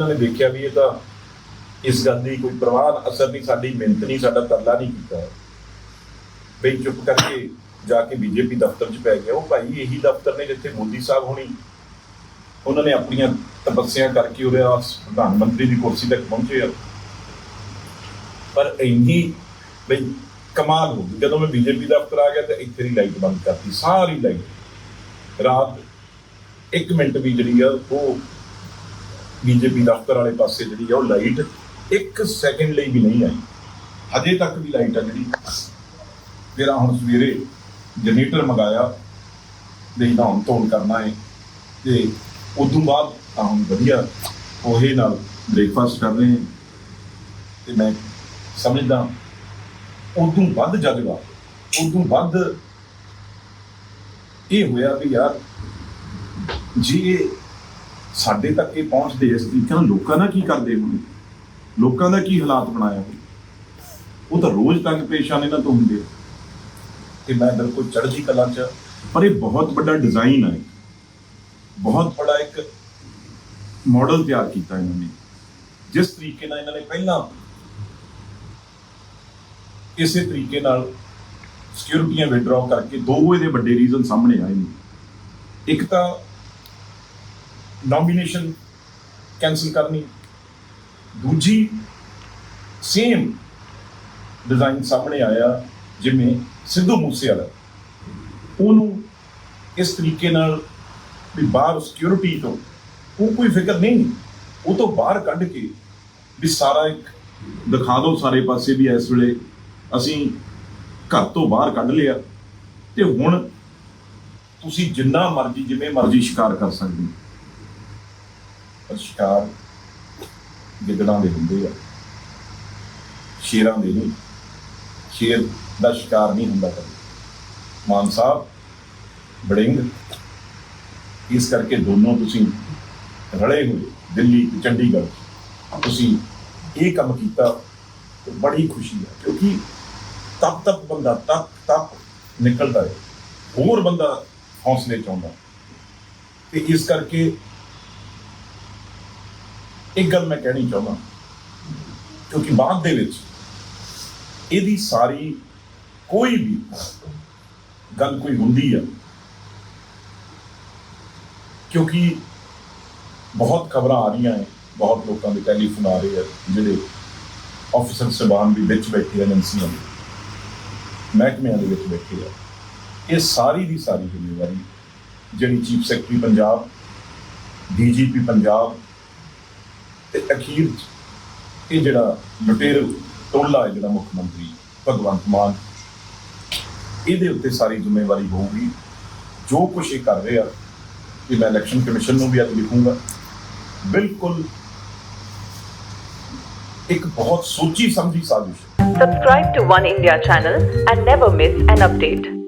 ਇਹਨਾਂ ਨੇ ਦੇਖਿਆ ਵੀ ਇਹ ਤਾਂ ਇਸ ਗੱਲ ਦੀ ਕੋਈ ਪ੍ਰਵਾਹ ਅਸਰ ਨਹੀਂ, ਸਾਡੀ ਮਿਹਨਤ ਨਹੀਂ, ਸਾਡਾ ਤਰਲਾ ਨਹੀਂ ਕੀਤਾ। ਬਈ ਚੁੱਪ ਕਰਕੇ ਜਾ ਕੇ ਬੀਜੇਪੀ ਦਫ਼ਤਰ 'ਚ ਪੈ ਗਿਆ। ਉਹ ਭਾਈ ਇਹੀ ਦਫ਼ਤਰ ਨੇ ਜਿੱਥੇ ਮੋਦੀ ਸਾਹਿਬ ਹੋਣੀ। ਉਹਨਾਂ ਨੇ ਆਪਣੀਆਂ ਤਪੱਸਿਆ ਕਰਕੇ ਉਹਦੇ ਆ ਪ੍ਰਧਾਨ ਮੰਤਰੀ ਦੀ ਕੁਰਸੀ ਤੱਕ ਪਹੁੰਚੇ ਆ। ਪਰ ਇੰਨੀ ਬਈ ਕਮਾਲ ਹੋ ਗਈ। ਜਦੋਂ ਮੈਂ ਬੀਜੇਪੀ ਦਫ਼ਤਰ ਆ ਗਿਆ ਤਾਂ ਇੱਥੇ ਦੀ ਲਾਈਟ ਬੰਦ ਕਰਤੀ, ਸਾਰੀ ਲਾਈਟ। ਰਾਤ 1 ਮਿੰਟ ਵੀ ਜਿਹੜੀ ਆ ਉਹ ਬੀਜੇਪੀ ਦਫ਼ਤਰ ਵਾਲੇ ਪਾਸੇ ਜਿਹੜੀ ਆ ਉਹ ਲਾਈਟ 1 ਸੈਕਿੰਡ ਲਈ ਵੀ ਨਹੀਂ ਆਈ। ਹਜੇ ਤੱਕ ਵੀ ਲਾਈਟ ਆ ਜਿਹੜੀ। ਫਿਰ ਹੁਣ ਸਵੇਰੇ ਜਨਰੇਟਰ ਮੰਗਾਇਆ ਨਹੀਂ ਤਾਂ ਹੁਣ ਧੋਣ ਕਰਨਾ ਹੈ ਤੇ ਤੋਂ ਬਾਅਦ ਹੁਣ ਵਧੀਆ ਉਹੇ ਨਾਲ ਬ੍ਰੇਕਫਾਸਟ ਕਰ ਰਹੇ ਹਾਂ ਤੇ ਮੈਂ ਸਮਝਦਾ ਉਦੋਂ ਵੱਧ ਜਜ਼ਬਾ ਤੋਂ ਵੱਧ ਇਹ ਹੋਇਆ ਵੀ ਯਾਰ ਜੀ ਸਾਡੇ ਤੱਕ ਇਹ ਪਹੁੰਚਦੇ ਇਸ ਤਰੀਕੇ ਨਾਲ ਲੋਕਾਂ ਦਾ ਕੀ ਕਰਦੇ ਹੋਣੇ? ਲੋਕਾਂ ਦਾ ਕੀ ਹਾਲਾਤ ਬਣਾਇਆ ਹੋਵੇ ਉਹ ਤਾਂ ਰੋਜ਼ ਤੰਗ ਪਰੇਸ਼ਾਨ ਇਹਨਾਂ ਤੋਂ ਹੁੰਦੇ। ਆ। ਤੇ ਮੈਂ ਬਿਲਕੁਲ ਚੜ੍ਹਦੀ ਕਲਾ ਚ ਪਰ ਇਹ ਬਹੁਤ ਵੱਡਾ ਡਿਜ਼ਾਈਨ ਹੈ ਬਹੁਤ ਬੜਾ ਇੱਕ ਮਾਡਲ ਤਿਆਰ ਕੀਤਾ ਇਹਨਾਂ ਨੇ। ਜਿਸ ਤਰੀਕੇ ਨਾਲ ਇਹਨਾਂ ਨੇ ਪਹਿਲਾਂ ਇਸੇ ਤਰੀਕੇ ਨਾਲ ਸਿਕਿਉਰਿਟੀਆਂ ਵਿਡਰਾਅ ਕਰਕੇ ਦੋ ਇਹਦੇ ਵੱਡੇ ਰੀਜ਼ਨ ਸਾਹਮਣੇ ਆਏ ਨੇ। ਇੱਕ ਤਾਂ ਨੋਮੀਨੇਸ਼ਨ ਕੈਨਸਲ ਕਰਨੀ। ਦੂਜੀ ਸੇਮ ਡਿਜ਼ਾਈਨ ਸਾਹਮਣੇ ਆਇਆ, ਜਿਵੇਂ ਸਿੱਧੂ ਮੂਸੇਵਾਲਾ। ਉਹਨੂੰ ਇਸ ਤਰੀਕੇ ਨਾਲ ਵੀ ਬਾਹਰ ਸਿਕਿਉਰਿਟੀ ਤੋਂ ਉਹ ਕੋਈ ਫਿਕਰ ਨਹੀਂ। ਉਹ ਤੋਂ ਬਾਹਰ ਕੱਢ ਕੇ ਵੀ ਸਾਰਾ ਇੱਕ ਦਿਖਾ ਦਿਓ ਸਾਰੇ ਪਾਸੇ ਵੀ ਇਸ ਵੇਲੇ ਅਸੀਂ ਘਰ ਤੋਂ ਬਾਹਰ ਕੱਢ ਲਿਆ। ਤੇ ਹੁਣ ਤੁਸੀਂ ਜਿੰਨਾ ਮਰਜ਼ੀ, ਜਿਵੇਂ ਮਰਜ਼ੀ ਸ਼ਿਕਾਰ ਕਰ ਸਕਦੇ ਹੋ। ਪਰ ਸ਼ਿਕਾਰ ਗਿੱਦੜਾਂ ਦੇ ਹੁੰਦੇ ਆ। ਸ਼ੇਰਾਂ ਦੇ ਨਹੀਂ। ਸ਼ੇਰ ਦਾ ਸ਼ਿਕਾਰ ਨਹੀਂ ਹੁੰਦਾ ਕਦੇ। ਮਾਨ ਸਾਹਿਬ ਬੜਿੰਗ ਇਸ ਕਰਕੇ ਦੋਨੋਂ ਤੁਸੀਂ ਰਲੇ ਹੋਏ, ਦਿੱਲੀ ਤੇ ਚੰਡੀਗੜ੍ਹ। ਤੁਸੀਂ ਇਹ ਕੰਮ ਕੀਤਾ ਤੇ ਬੜੀ ਖੁਸ਼ੀ ਹੈ ਕਿਉਂਕਿ ਤਪ ਤਪ ਬੰਦਾ ਤਪ ਤਪ ਨਿਕਲਦਾ ਹੈ। ਹੋਰ ਬੰਦਾ ਹੌਸਲੇ ਚ ਆਉਂਦਾ। ਤੇ ਇਸ ਕਰਕੇ ਇੱਕ ਗੱਲ ਮੈਂ ਕਹਿਣੀ ਚਾਹੁੰਦਾ, ਕਿਉਂਕਿ ਬਾਅਦ ਦੇ ਵਿੱਚ ਇਹਦੀ ਸਾਰੀ ਕੋਈ ਵੀ ਗੱਲ ਕੋਈ ਹੁੰਦੀ ਆ, ਕਿਉਂਕਿ ਬਹੁਤ ਖਬਰਾਂ ਆ ਰਹੀਆਂ ਹੈ ਬਹੁਤ ਲੋਕਾਂ ਦੇ ਟੈਲੀਫੋਨ ਆ ਰਹੇ ਆ, ਜਿਹੜੇ ਆਫੀਸਰ ਸਬਾਨ ਵੀ ਵਿੱਚ ਬੈਠੇ ਆ, ਏਜੰਸੀਆਂ ਦੇ। ਮਹਿਕਮਿਆਂ ਦੇ ਵਿੱਚ ਬੈਠੇ ਆ। ਇਹ ਸਾਰੀ ਦੀ ਸਾਰੀ ਜ਼ਿੰਮੇਵਾਰੀ ਜਿਹੜੀ chief secretary Punjab DGP Punjab ਤੇ ਅਖੀਰ 'ਚ ਇਹ ਜਿਹੜਾ ਲੁਟੇਰ ਟੋਲਾ ਜਿਹੜਾ ਮੁੱਖ ਮੰਤਰੀ ਭਗਵੰਤ ਮਾਨ, ਇਹਦੇ ਉੱਤੇ ਸਾਰੀ ਜ਼ਿੰਮੇਵਾਰੀ ਹੋਊਗੀ। ਜੋ ਕੁਝ ਇਹ ਕਰ ਰਿਹਾ ਕਿ ਮੈਂ ਇਲੈਕਸ਼ਨ ਕਮਿਸ਼ਨ ਨੂੰ ਵੀ ਅੱਜ ਲਿਖੂੰਗਾ। ਬਿਲਕੁਲ ਇੱਕ ਬਹੁਤ ਸੋਚੀ ਸਮਝੀ ਸਾਜ਼ਿਸ਼ ਹੈ। Subscribe to One India channel and never miss an.